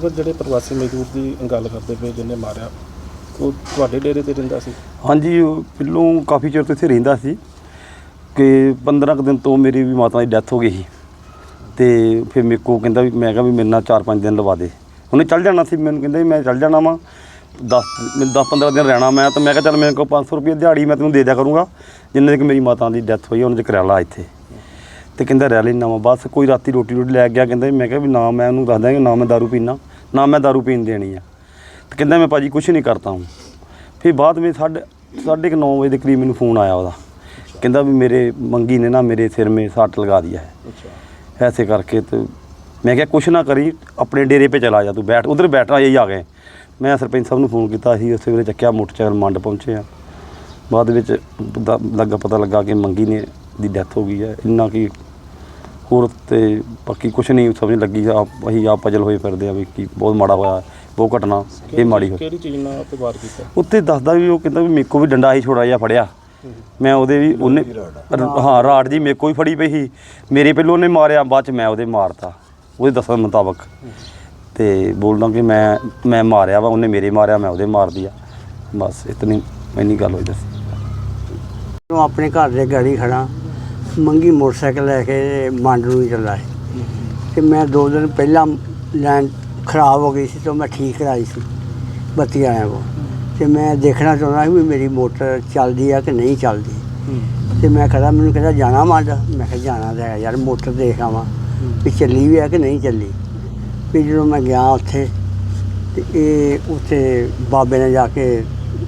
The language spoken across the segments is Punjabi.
ਸਾਹਿਬ, ਜਿਹੜੇ ਪ੍ਰਵਾਸੀ ਮਜ਼ਦੂਰ ਦੀ ਗੱਲ ਕਰਦੇ ਪਏ ਜਿੰਨੇ ਮਾਰਿਆ, ਉਹ ਤੁਹਾਡੇ ਡੇਰੇ ਤੇ ਰਹਿੰਦਾ ਸੀ? ਹਾਂਜੀ, ਉਹ ਪਹਿਲੋਂ ਕਾਫੀ ਚਿਰ ਤੋਂ ਇੱਥੇ ਰਹਿੰਦਾ ਸੀ ਕਿ 15 ਕੁ ਦਿਨ ਤੋਂ ਮੇਰੀ ਵੀ ਮਾਤਾ ਦੀ ਡੈਥ ਹੋ ਗਈ ਸੀ। ਤੇ ਫਿਰ ਮੇਰੇ ਕੋ ਕਹਿੰਦਾ ਵੀ, ਮੈਂ ਕਿਹਾ ਵੀ ਮੇਰੇ ਨਾਲ 4-5 ਦਿਨ ਲਵਾ ਦੇ। ਉਹਨੇ ਚੱਲ ਜਾਣਾ ਸੀ, ਮੈਨੂੰ ਕਹਿੰਦਾ ਵੀ ਮੈਂ ਚੱਲ ਜਾਣਾ ਵਾਂ। 10 ਮੈਨੂੰ 10-15 ਦਿਨ ਰਹਿਣਾ ਮੈਂ, ਤਾਂ ਮੈਂ ਕਿਹਾ ਚੱਲ ਮੇਰੇ ਕੋਲ 500 ਰੁਪਏ ਦਿਹਾੜੀ ਮੈਂ ਤੈਨੂੰ ਦੇ ਦਿਆ ਕਰੂੰਗਾ, ਜਿੰਨੇ ਤੱਕ ਮੇਰੀ ਮਾਤਾ ਦੀ ਡੈਥ ਹੋਈ, ਉਹਨਾਂ ਚ ਕਰਿਆ ਲਾ ਇੱਥੇ। ਤੇ ਕਹਿੰਦਾ ਰਹਿ ਲੈਣਾ ਵਾ, ਬਸ ਕੋਈ ਰਾਤੀ ਰੋਟੀ ਰੋਟੀ ਲੈ ਗਿਆ ਕਹਿੰਦਾ ਵੀ ਮੈਂ ਕਿਹਾ ਵੀ ਨਾ, ਮੈਂ ਉਹਨੂੰ ਦੱਸਦਾ ਕਿ ਨਾ ਮੈਂ ਦਾਰੂ ਪੀਣਾ ਨਾ ਮੈਂ ਦਾਰੂ ਪੀਣ ਦੇਣੀ ਆ ਤੇ ਕਹਿੰਦਾ ਮੈਂ ਭਾਜੀ ਕੁਛ ਨਹੀਂ ਕਰਤਾ ਹੂੰ ਫਿਰ ਬਾਅਦ ਵਿੱਚ ਸਾਢੇ ਸਾਢੇ ਕੁ ਨੌ ਵਜੇ ਦੇ ਕਰੀਬ ਮੈਨੂੰ ਫੋਨ ਆਇਆ ਉਹਦਾ ਕਹਿੰਦਾ ਵੀ ਮੇਰੇ ਮੰਗੀ ਨੇ ਨਾ ਮੇਰੇ ਸਿਰ ਮੇ ਸੱਟ ਲਗਾ ਦਿਆ ਹੈ ਅੱਛਾ ऐसे करके तो ਮੈਂ ਕਿਹਾ ਕੁਛ ਨਾ ਕਰੀ ਆਪਣੇ ਡੇਰੇ 'ਤੇ ਚਲਾ ਜਾ ਤੂੰ ਬੈਠ ਉਧਰ ਬੈਠਾ ਇਹ ਆ ਗਏ ਮੈਂ ਸਰਪੰਚ ਸਾਹਿਬ ਨੂੰ ਫੋਨ ਕੀਤਾ ਸੀ ਉਸੇ ਵੇਲੇ ਚੱਕਿਆ ਮੋਟਰਸਾਈਕਲ ਮੰਡ ਪਹੁੰਚੇ ਆ ਬਾਅਦ ਵਿੱਚ ਦ- ਲੱਗਾ ਪਤਾ ਲੱਗਾ ਕਿ ਮੰਗੀ ਨੇ ਦੀ ਡੈਥ ਹੋ ਗਈ ਹੈ ਇੰਨਾ ਕੀ ਹੋਰ ਤੇ ਬਾਕੀ ਕੁਛ ਨਹੀਂ ਸਮਝ ਲੱਗੀ ਆਪ ਅਸੀਂ ਆਪ ਪਜਲ ਹੋਏ ਫਿਰਦੇ ਆ ਵੀ ਕੀ ਬਹੁਤ ਮਾੜਾ ਹੋਇਆ ਬਹੁਤ ਘਟਨਾ ਇਹ ਮਾੜੀ ਹੋਈ। ਕਿਹੜੀ ਚੀਜ਼ ਨਾਲ ਤੇ ਵਾਰ ਕੀਤਾ? ਉੱਥੇ ਦੱਸਦਾ ਵੀ ਉਹ ਕਹਿੰਦਾ ਵੀ ਮੇਰੇ ਕੋ ਵੀ ਡੰਡਾ ਹੀ ਛੋੜਾ ਜਿਹਾ ਫੜਿਆ। ਮੈਂ ਉਹਦੇ ਵੀ ਉਹਨੇ ਹਾਂ ਰਾੜ ਜੀ ਮੇਰੇ ਕੋ ਹੀ ਫੜੀ ਪਈ ਸੀ। ਮੇਰੇ ਪਹਿਲੋਂ ਉਹਨੇ ਮਾਰਿਆ ਬਾਅਦ ਚ ਮੈਂ ਉਹਦੇ ਮਾਰਤਾ। ਉਹਦੇ ਦੱਸਣ ਮੁਤਾਬਕ। ਤੇ ਬੋਲਦਾ ਕਿ ਮੈਂ ਮੈਂ ਮਾਰਿਆ ਵਾ ਉਹਨੇ ਮੇਰੇ ਮਾਰਿਆ ਮੈਂ ਉਹਦੇ ਮਾਰ ਦਿਆ ਬਸ ਇਤਨੀ ਇੰਨੀ ਗੱਲ ਹੋਈ ਦੱਸ। ਆਪਣੇ ਘਰ ਦੇ ਗਾੜੀ ਖੜਾ ਮੰਗੀ ਮੋਟਰਸਾਈਕਲ ਲੈ ਕੇ ਮੰਡ ਨੂੰ ਹੀ ਚੱਲਾ ਸੀ। ਤੇ ਮੈਂ ਦੋ ਦਿਨ ਪਹਿਲਾਂ ਲਾਈਨ ਖਰਾਬ ਹੋ ਗਈ ਸੀ ਤਾਂ ਮੈਂ ਠੀਕ ਕਰਾਈ ਸੀ, ਬੱਤੀ ਆਇਆ ਕੋ ਤੇ ਮੈਂ ਦੇਖਣਾ ਚਾਹੁੰਦਾ ਸੀ ਵੀ ਮੇਰੀ ਮੋਟਰ ਚੱਲਦੀ ਆ ਕਿ ਨਹੀਂ ਚੱਲਦੀ। ਤੇ ਮੈਂ ਕਹਿੰਦਾ ਮੈਨੂੰ ਕਹਿੰਦਾ ਜਾਣਾ ਮੰਡ। ਮੈਂ ਕਿਹਾ ਜਾਣਾ ਤਾਂ ਹੈ ਯਾਰ, ਮੋਟਰ ਦੇਖ ਆਵਾਂ ਵੀ ਚੱਲੀ ਵੀ ਆ ਕਿ ਨਹੀਂ ਚੱਲੀ। ਵੀ ਜਦੋਂ ਮੈਂ ਗਿਆ ਉੱਥੇ, ਤੇ ਇਹ ਉੱਥੇ ਬਾਬੇ ਨੇ ਜਾ ਕੇ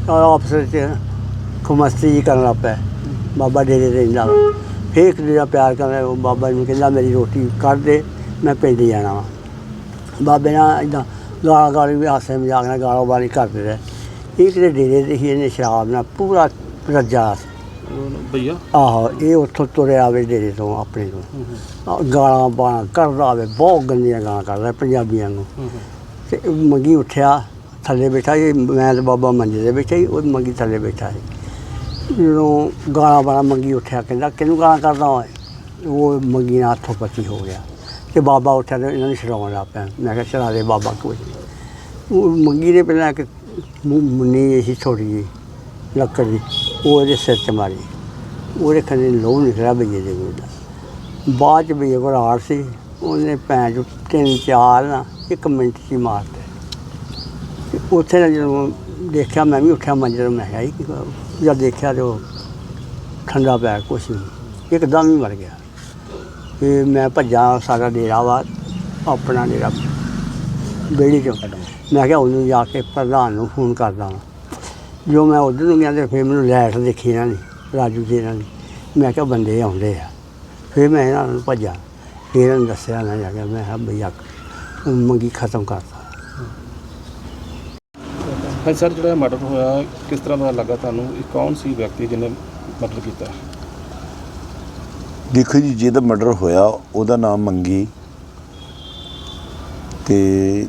ਆਪਸ 'ਚ ਖੁਮਸਤੀ ਜਿਹੀ ਕਰਨ ਲੱਗ ਪਿਆ। ਬਾਬਾ ਡੇਰੇ ਰਹਿੰਦਾ ਫਿਰ ਇੱਕ ਦੂਜਾ ਪਿਆਰ ਕਰਨ। ਉਹ ਬਾਬਾ ਨੂੰ ਕਹਿੰਦਾ ਮੇਰੀ ਰੋਟੀ ਕੱਢ ਦੇ ਮੈਂ ਪਿੰਡ ਜਾਣਾ ਵਾ। ਬਾਬੇ ਨਾਲ ਇਦਾਂ ਗਾਲਾਂ ਗਾਲੀ ਵੀ ਹਾਸੇ ਮਜ਼ਾਕ ਨਾਲ ਗਾਲਾਂ ਵਾਲੀ ਕਰਦੇ ਰਹੇ। ਇਹ ਕਿਤੇ ਡੇਰੇ ਤੇ ਹੀ ਇਹਨੇ ਸ਼ਰਾਬ ਨਾਲ ਪੂਰਾ ਰੱਜਾ। ਭਈਆ? ਆਹੋ ਇਹ ਉੱਥੋਂ ਤੁਰਿਆ ਆਵੇ ਡੇਰੇ ਤੋਂ ਆਪਣੇ ਤੋਂ। ਗਾਲਾਂ ਬਾਲਾਂ ਕਰਦਾ ਆਵੇ ਬਹੁਤ ਗੰਦੀਆਂ ਗਾਲਾਂ ਕਰਦਾ ਪੰਜਾਬੀਆਂ ਨੂੰ। ਤੇ ਮੰਗੀ ਉੱਠਿਆ ਥੱਲੇ ਬੈਠਾ ਸੀ ਮੈਂ ਤੇ ਬਾਬਾ ਮੰਜੇ ਦੇ ਬੈਠਾ ਸੀ ਉਹ ਮੰਗੀ ਥੱਲੇ ਬੈਠਾ ਸੀ। ਜਦੋਂ ਗਾਲਾਂ ਵਾਲਾ ਮੰਗੀ ਉੱਠਿਆ, ਕਹਿੰਦਾ, ਕਿਹਨੂੰ ਗਾਲਾਂ ਕਰਦਾ ਓਏ? ਉਹ ਮੰਗੀ ਨਾਲ ਹੱਥੋਂ ਪੱਤੀ ਹੋ ਗਿਆ। ਤੇ ਬਾਬਾ ਉੱਠਿਆ ਤੇ ਇਹਨਾਂ ਨੂੰ ਛਡਾਉਣ ਲੱਗ ਪਿਆ। ਮੈਂ ਕਿਹਾ ਛਡਾ ਦੇ ਬਾਬਾ, ਕੋਈ ਉਹ ਮੰਗੀ ਨੇ ਪਹਿਲਾਂ ਇੱਕ ਮੁ- ਮੁੰਨੀ ਸੀ, ਛੋਟੀ ਜਿਹੀ ਲੱਕੜ ਦੀ, ਉਹ ਉਹਦੇ ਸਿਰ 'ਚ ਮਾਰੀ। ਉਹਦੇ ਖੰਨੇ ਲੋਹ ਨਿਕਲਿਆ ਬਈਏ ਦੇ ਕੋਲ। ਦਾ। ਬਾਅਦ ਚ ਬਈਏ ਕੋਲ ਆੜ ਸੀ। ਉਹਨੇ ਭੈਣ ਚੋਂ ਤਿੰਨ ਚਾਰ ਨਾ, ਇੱਕ ਮਿੰਟ 'ਚ ਹੀ ਮਾਰਤੇ ਤੇ ਉੱਥੇ ਜਦੋਂ ਦੇਖਿਆ, ਮੈਂ ਵੀ ਉੱਠਿਆ ਮੰਜਰ ਮੈਂ ਕਿਹਾ, ਇਹ ਕੀ ਜਦ ਦੇਖਿਆ ਤੇ ਉਹ ਠੰਡਾ ਪਿਆ, ਕੁਛ ਨਹੀਂ। ਇੱਕਦਮ ਹੀ ਮਰ ਗਿਆ। ਤੇ ਮੈਂ ਭੱਜਾ ਸਾਰਾ ਡੇਰਾ ਵਾ, ਆਪਣਾ ਡੇਰਾ ਬੇੜੀ ਚੋਂ ਮੈਂ ਕਿਹਾ ਉਹਨੂੰ ਜਾ ਕੇ ਪ੍ਰਧਾਨ ਨੂੰ ਫੋਨ ਕਰਦਾ ਵਾਂ। ਜੋ ਮੈਂ ਉਧਰ ਨੂੰ ਗਿਆ ਤੇ ਫਿਰ ਮੈਨੂੰ ਲੈਟ ਦੇਖੀ ਇਹਨਾਂ ਨੇ, ਰਾਜੂ ਦੀ ਇਹਨਾਂ ਨੇ। ਮੈਂ ਕਿਹਾ ਬੰਦੇ ਆਉਂਦੇ ਆ। ਫਿਰ ਮੈਂ ਇਹਨਾਂ ਨੂੰ ਭੱਜਾ। ਫਿਰ ਇਹਨਾਂ ਨੂੰ ਦੱਸਿਆ ਨਾ ਜਾ ਕੇ ਮੈਂ ਕਿਹਾ ਬਈ ਮੰਗੀ ਖਤਮ ਕਰਤਾ। ਹਾਂ ਸਰ ਜਿਹੜਾ ਮਰਡਰ ਹੋਇਆ ਕਿਸ ਤਰ੍ਹਾਂ ਦਾ ਲੱਗਾ ਤੁਹਾਨੂੰ? ਇਹ ਕੌਣ ਸੀ ਵਿਅਕਤੀ ਜਿਹਨੇ ਮਰਡਰ ਕੀਤਾ? ਦੇਖੋ ਜੀ ਜਿਹਦਾ ਮਰਡਰ ਹੋਇਆ ਉਹਦਾ ਨਾਮ ਮੰਗੀ। ਤੇ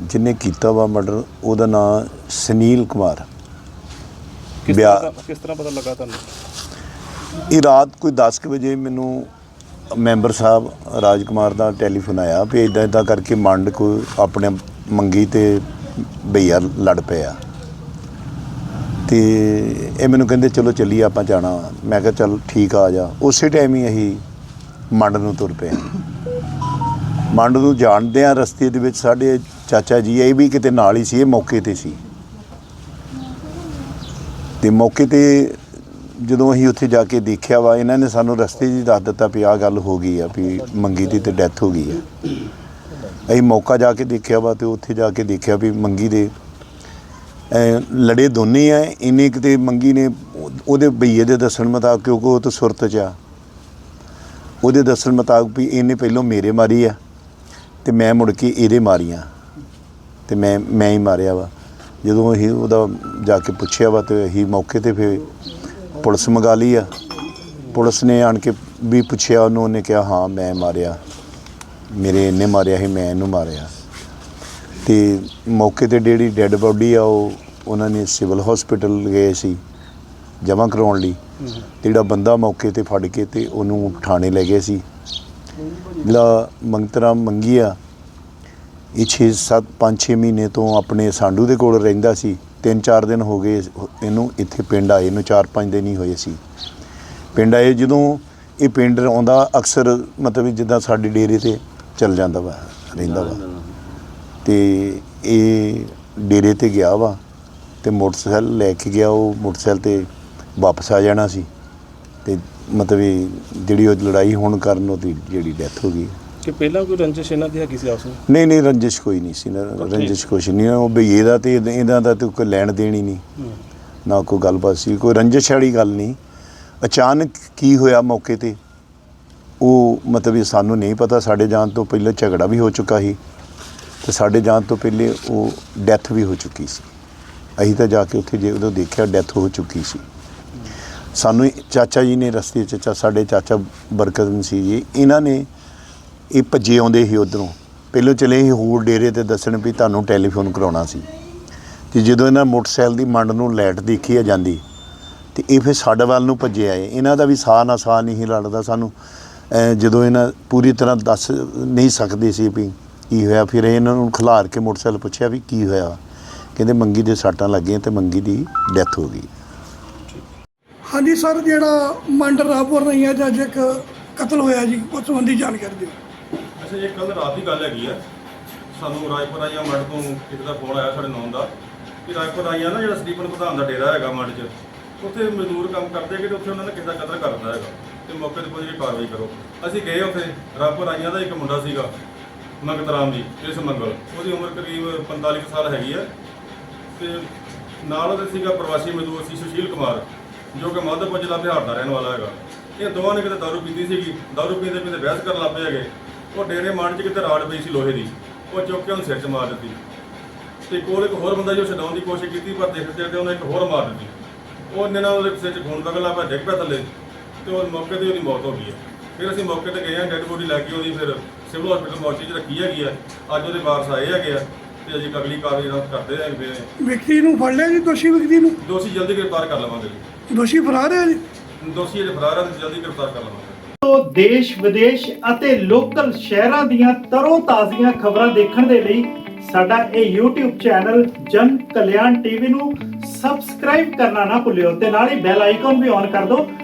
ਜਿਹਨੇ ਕੀਤਾ ਵਾ ਮਰਡਰ ਉਹਦਾ ਨਾਮ ਸੁਨੀਲ ਕੁਮਾਰ। ਕਿਸ ਤਰ੍ਹਾਂ ਕਿਸ ਤਰ੍ਹਾਂ ਪਤਾ ਲੱਗਾ ਤੁਹਾਨੂੰ? ਇਹ ਰਾਤ ਕੋਈ 10 ਕੁ ਵਜੇ ਮੈਨੂੰ ਮੈਂਬਰ ਸਾਹਿਬ ਰਾਜਕੁਮਾਰ ਦਾ ਟੈਲੀਫੋਨ ਆਇਆ ਵੀ ਇਦਾਂ ਇਦਾਂ ਕਰਕੇ ਮੰਡ ਕੋਈ ਆਪਣੇ ਮੰਗੀ ਤੇ ਭਈਆ ਲੜ ਪਿਆ ਤੇ ਇਹ ਮੈਨੂੰ ਕਹਿੰਦੇ, ਚਲੋ ਚੱਲੀਏ, ਆਪਾਂ ਜਾਣਾ ਮੈਂ ਕਿਹਾ, ਚੱਲ ਠੀਕ ਆ ਜਾ। ਉਸੇ ਟਾਈਮ ਹੀ ਅਸੀਂ ਮੰਡ ਨੂੰ ਤੁਰ ਪਏ ਮੰਡ ਨੂੰ ਜਾਣਦੇ ਆ ਰਸਤੇ ਦੇ ਵਿੱਚ, ਸਾਡੇ ਚਾਚਾ ਜੀ, ਇਹ ਵੀ ਕਿਤੇ ਨਾਲ ਹੀ ਸੀ, ਇਹ ਮੌਕੇ ਤੇ ਸੀ। ਤੇ ਮੌਕੇ ਤੇ ਜਦੋਂ ਅਸੀਂ ਉੱਥੇ ਜਾ ਕੇ ਦੇਖਿਆ ਵਾ, ਇਹਨਾਂ ਨੇ ਸਾਨੂੰ ਰਸਤੇ 'ਚ ਹੀ ਦੱਸ ਦਿੱਤਾ ਵੀ ਆਹ ਗੱਲ ਹੋ ਗਈ ਆ, ਵੀ ਮੰਗੀ ਦੀ ਤੇ ਡੈਥ ਹੋ ਗਈ ਆ। ਅਸੀਂ ਮੌਕਾ ਜਾ ਕੇ ਦੇਖਿਆ ਵਾ ਤੇ ਉੱਥੇ ਜਾ ਕੇ ਦੇਖਿਆ ਵੀ ਮੰਗੀ ਦੇ ਲੜੇ ਦੋਨੇ ਆ ਇੰਨੇ ਕਿਤੇ ਮੰਗੀ ਨੇ, ਉਹਦੇ ਬਈਏ ਦੇ ਦੱਸਣ ਮੁਤਾਬਕ, ਕਿਉਂਕਿ ਉਹ ਤਾਂ ਸੁਰਤ 'ਚ ਆ। ਉਹਦੇ ਦੱਸਣ ਮੁਤਾਬਕ ਵੀ ਇਹਨੇ ਪਹਿਲਾਂ ਮੇਰੇ ਮਾਰੀ ਆ, ਤੇ ਮੈਂ ਮੁੜ ਕੇ ਇਹਦੇ ਮਾਰੀਆਂ। ਤੇ ਮੈਂ ਮੈਂ ਹੀ ਮਾਰਿਆ ਵਾ। ਜਦੋਂ ਅਸੀਂ ਉਹਦਾ ਜਾ ਕੇ ਪੁੱਛਿਆ ਵਾ, ਤੇ ਅਸੀਂ ਮੌਕੇ ਤੇ ਫਿਰ ਪੁਲਿਸ ਮੰਗਾ ਲਈ ਆ। ਪੁਲਿਸ ਨੇ ਆਣ ਕੇ ਵੀ ਪੁੱਛਿਆ ਉਹਨੂੰ, ਉਹਨੇ ਕਿਹਾ, ਹਾਂ, ਮੈਂ ਮਾਰਿਆ। ਮੇਰੇ ਇਹਨੇ ਮਾਰਿਆ ਸੀ, ਮੈਂ ਇਹਨੂੰ ਮਾਰਿਆ। ਤੇ ਮੌਕੇ ਤੇ ਜਿਹੜੀ ਡੈੱਡ ਬੋਡੀ ਆ ਉਹ ਉਹਨਾਂ ਨੇ ਸਿਵਲ ਹਸਪੀਟਲ ਗਏ ਸੀ, ਜਮ੍ਹਾਂ ਕਰਾਉਣ ਲਈ। ਜਿਹੜਾ ਬੰਦਾ ਮੌਕੇ ਤੇ ਫੜ ਕੇ ਤੇ ਉਹਨੂੰ ਥਾਣੇ ਲੈ ਗਏ ਸੀ। ਜਿਹੜਾ ਮੰਗਤਰਾ ਮੰਗੀ ਆ, ਇਹ 6 7 5 6 ਮਹੀਨੇ ਤੋਂ ਆਪਣੇ ਸਾਂਡੂ ਦੇ ਕੋਲ ਰਹਿੰਦਾ ਸੀ। ਤਿੰਨ ਚਾਰ ਦਿਨ ਹੋ ਗਏ ਇਹਨੂੰ ਇੱਥੇ ਪਿੰਡ ਆਏ ਨੂੰ 4-5 ਦਿਨ ਹੀ ਹੋਏ ਸੀ। ਪਿੰਡ ਆਏ ਜਦੋਂ ਇਹ ਪਿੰਡ ਆਉਂਦਾ, ਅਕਸਰ ਮਤਲਬ ਜਿੱਦਾਂ ਸਾਡੇ ਡੇਰੇ ਤੇ ਚੱਲ ਜਾਂਦਾ ਵਾ, ਰਹਿੰਦਾ ਵਾ। ਤੇ ਇਹ ਡੇਰੇ ਤੇ ਗਿਆ ਵਾ ਤੇ ਮੋਟਰਸਾਈਕਲ ਲੈ ਕੇ ਗਿਆ ਉਹ ਮੋਟਰਸਾਈਕਲ ਤੇ ਵਾਪਸ ਆ ਜਾਣਾ ਸੀ। ਤੇ ਮਤਲਬ ਵੀ ਜਿਹੜੀ ਉਹ ਲੜਾਈ ਹੋਣ ਕਾਰਨ ਉਹਦੀ ਜਿਹੜੀ ਡੈਥ ਹੋ ਗਈ। ਕਿ ਪਹਿਲਾਂ ਕੋਈ ਰੰਜਿਸ਼ ਇਹਨਾਂ ਦੀ ਹੈਗੀ ਸੀ ਆਪਸ ਵਿੱਚ ਨਹੀਂ ਨਹੀਂ ਰੰਜਿਸ਼ ਕੋਈ ਨਹੀਂ ਸੀ। ਨਾ, ਰੰਜਿਸ਼ ਕੁਛ ਨਹੀਂ ਉਹ ਬਈਏ ਦਾ ਤੇ ਇਹਦਾ- ਇਹਦਾ ਦਾ ਤੇ ਕੋਈ ਲੈਣ ਦੇਣ ਹੀ ਨਹੀਂ। ਨਾ ਕੋਈ ਗੱਲਬਾਤ ਸੀ ਕੋਈ ਰੰਜਿਸ਼ ਵਾਲੀ ਗੱਲ ਨਹੀਂ। ਅਚਾਨਕ ਕੀ ਹੋਇਆ ਮੌਕੇ ਤੇ? ਉਹ ਮਤਲਬ ਸਾਨੂੰ ਨਹੀਂ ਪਤਾ। ਸਾਡੇ ਜਾਣ ਤੋਂ ਪਹਿਲਾਂ ਝਗੜਾ ਵੀ ਹੋ ਚੁੱਕਾ ਸੀ। ਤੇ ਸਾਡੇ ਜਾਣ ਤੋਂ ਪਹਿਲੇ ਉਹ ਡੈਥ ਵੀ ਹੋ ਚੁੱਕੀ ਸੀ। ਅਸੀਂ ਤਾਂ ਜਾ ਕੇ ਉੱਥੇ ਜੇ ਉਦੋਂ ਦੇਖਿਆ ਡੈਥ ਹੋ ਚੁੱਕੀ ਸੀ। ਸਾਨੂੰ ਚਾਚਾ ਜੀ ਨੇ ਰਸਤੇ 'ਚ ਸਾਡੇ ਚਾਚਾ ਬਰਕਤ ਸੀ ਜੀ, ਇਹਨਾਂ ਨੇ ਇਹ ਭੱਜੇ ਆਉਂਦੇ ਸੀ ਉਧਰੋਂ। ਪਹਿਲੋਂ ਚਲੇ ਸੀ ਹੋਰ ਡੇਰੇ ਤੇ ਦੱਸਣ ਵੀ ਤੁਹਾਨੂੰ ਟੈਲੀਫੋਨ ਕਰਾਉਣਾ ਸੀ। ਤੇ ਜਦੋਂ ਇਹਨਾਂ ਮੋਟਰਸਾਈਕਲ ਦੀ ਮੰਡ ਨੂੰ ਲਾਈਟ ਦੇਖੀ ਆ ਜਾਂਦੀ, ਤੇ ਇਹ ਫਿਰ ਸਾਡੇ ਵੱਲ ਨੂੰ ਭੱਜੇ ਆਏ। ਇਹਨਾਂ ਦਾ ਵੀ ਸਾਹ ਨਾ ਸਾਹ ਨਹੀਂ ਲੜਦਾ ਸਾਨੂੰ। ਜਦੋਂ ਇਹਨਾਂ ਪੂਰੀ ਤਰ੍ਹਾਂ ਦੱਸ ਨਹੀਂ ਸਕਦੇ ਸੀ ਵੀ ਕੀ ਹੋਇਆ? ਫਿਰ ਇਹਨਾਂ ਨੂੰ ਖਿਲਾਰ ਕੇ ਮੋਟਰਸਾਈਕਲ ਪੁੱਛਿਆ ਵੀ ਕੀ ਹੋਇਆ? ਕਹਿੰਦੇ ਮੰਗੀ ਦੇ ਸੱਟਾਂ ਲੱਗੀਆਂ ਤੇ ਮੰਗੀ ਦੀ ਡੈਥ ਹੋ ਗਈ। ਹਾਂਜੀ ਸਰ ਜਿਹੜਾ ਮੰਡ ਰਾਪੁਰ ਨਹੀਂ ਹੈ ਜੱਜ ਇੱਕ ਕਤਲ ਹੋਇਆ ਜੀ ਉਸ ਸੰਬੰਧੀ ਜਾਣਕਾਰੀ ਦਿਓ। ਅੱਛਾ ਇਹ ਕੱਲ ਰਾਤ ਦੀ ਗੱਲ ਹੈਗੀ ਆ। ਸਾਨੂੰ ਰਾਜਪੁਰ ਆਈਆਂ ਮੰਡ ਤੋਂ ਕਿਸੇ ਦਾ ਫੋਨ ਆਇਆ ਸਾਡੇ ਨੌਨ ਦਾ। ਕਿ ਰਾਜਪੁਰ ਆਈਆਂ ਨਾ ਜਿਹੜਾ ਸਟੀਫਨ ਪ੍ਰਧਾਨ ਦਾ ਡੇਰਾ ਹੈਗਾ ਮੰਡ 'ਚ ਉੱਥੇ ਮਜ਼ਦੂਰ ਕੰਮ ਕਰਦੇ ਹੈਗੇ ਤੇ ਉੱਥੇ ਉਹਨਾਂ ਨੇ ਕਿਸੇ ਦਾ ਕਤਲ ਕਰ ਦਿੱਤਾ ਹੈਗਾ। ਤੇ ਮੌਕੇ ਤੇ ਪਹੁੰਚ ਕੇ ਕਾਰਵਾਈ ਕਰੋ। ਅਸੀਂ ਗਏ ਉੱਥੇ ਰਾਜਪੁਰ ਆਈਆਂ ਦਾ ਇੱਕ ਮੁੰਡਾ ਸੀਗਾ। ਮੰਗਤ ਰਾਮ ਜੀ, ਇਸ ਮੰਗਲ। ਉਹਦੀ ਉਮਰ ਕਰੀਬ 45 ਕੁ ਸਾਲ ਹੈਗੀ ਹੈ ਤੇ ਨਾਲ ਉਹਦੇ ਸੀਗਾ ਪ੍ਰਵਾਸੀ ਮਜ਼ਦੂਰ ਸੀ ਸੁਸ਼ੀਲ ਕੁਮਾਰ, ਜੋ ਕਿ ਮਾਧੋਪੁਰ ਜ਼ਿਲ੍ਹਾ ਬਿਹਾਰ ਦਾ ਰਹਿਣ ਵਾਲਾ ਹੈਗਾ। ਇਹ ਦੋਵਾਂ ਨੇ ਕਿਤੇ ਦਾਰੂ ਪੀਤੀ ਸੀਗੀ, ਦਾਰੂ ਪੀਂਦੇ ਪੀਂਦੇ ਬਹਿਸ ਕਰਨ ਲੱਗ ਪਏ ਹੈਗੇ। ਉਹ ਡੇਰੇ ਮਾਰਨ 'ਚ ਕਿਤੇ ਰਾੜ ਪਈ ਸੀ ਲੋਹੇ ਦੀ। ਉਹ ਚੁੱਕ ਕੇ ਉਹਨੂੰ ਸਿਰ 'ਚ ਮਾਰ ਦਿੱਤੀ। ਤੇ ਕੋਲ ਇੱਕ ਹੋਰ ਬੰਦਾ ਜੋ ਛਡਾਉਣ ਦੀ ਕੋਸ਼ਿਸ਼ ਕੀਤੀ, ਪਰ ਦੇਖਦੇ ਦੇਖਦੇ ਉਹਨੇ ਇੱਕ ਹੋਰ ਮਾਰ ਦਿੱਤੀ। ਉਹ ਨੇ ਨਾਲ ਉਹਦੇ ਸਿਰ 'ਚ ਖੂਨ ਵਗਣ ਪਿਆ, ਡਿੱਗ ਪਿਆ ਥੱਲੇ। ਤੇ ਉਹ ਮੌਕੇ ਤੇ ਉਹਦੀ ਮੌਤ ਹੋ ਗਈ ਹੈ। ਫਿਰ ਅਸੀਂ ਮੌਕੇ ਤੇ ਗਏ ਹਾਂ, ਡੈੱਡ ਬੋਡੀ ਲੈ ਕੇ ਉਹਦੀ ਫਿਰ ਸਿਵਲ ਹਸਪੀਟਲ ਮੋਰਚੇ 'ਚ ਰੱਖੀ ਹੈਗੀ ਆ। ਅੱਜ ਉਹਦੇ ਵਾਰਸ ਆਏ ਹੈਗੇ ਆ ਤੇ ਅਜੇ ਅਗਲੀ ਕਾਰਵਾਈ ਨਾਲ ਕਰਦੇ ਹੈਗੇ ਨੇ ਵਿਅਕਤੀ ਨੂੰ ਫੜ ਲਿਆ ਜੀ ਦੋਸ਼ੀ ਵਿਅਕਤੀ ਨੂੰ? ਦੋਸ਼ੀ ਜਲਦੀ ਗ੍ਰਿਫਤਾਰ ਕਰ ਲਵਾਂਗੇ ਜੀ। ਦੋਸ਼ੀ ਫਰਾਰ ਹੈ ਜੀ? ਦੋਸ਼ੀ ਅਜੇ ਫਰਾਰ ਹੈ ਤੇ ਜਲਦੀ ਗ੍ਰਿਫਤਾਰ ਕਰ ਲਵਾਂਗੇ। ਤੋਂ ਦੇਸ਼ ਵਿਦੇਸ਼ ਅਤੇ ਲੋਕਲ ਸ਼ਹਿਰਾਂ ਦੀਆਂ ਤਰੋ ਤਾਜ਼ੀਆਂ ਖਬਰਾਂ ਦੇਖਣ ਦੇ ਲਈ ਸਾਡਾ ਇਹ YouTube ਚੈਨਲ ਜਨ ਕਲਿਆਣ ਟੀਵੀ ਨੂੰ ਸਬਸਕ੍ਰਾਈਬ ਕਰਨਾ ਨਾ ਭੁੱਲਿਓ ਤੇ ਨਾਲ ਹੀ ਬੈਲ ਆਈਕਨ ਵੀ ਔਨ ਕਰ ਦਿਓ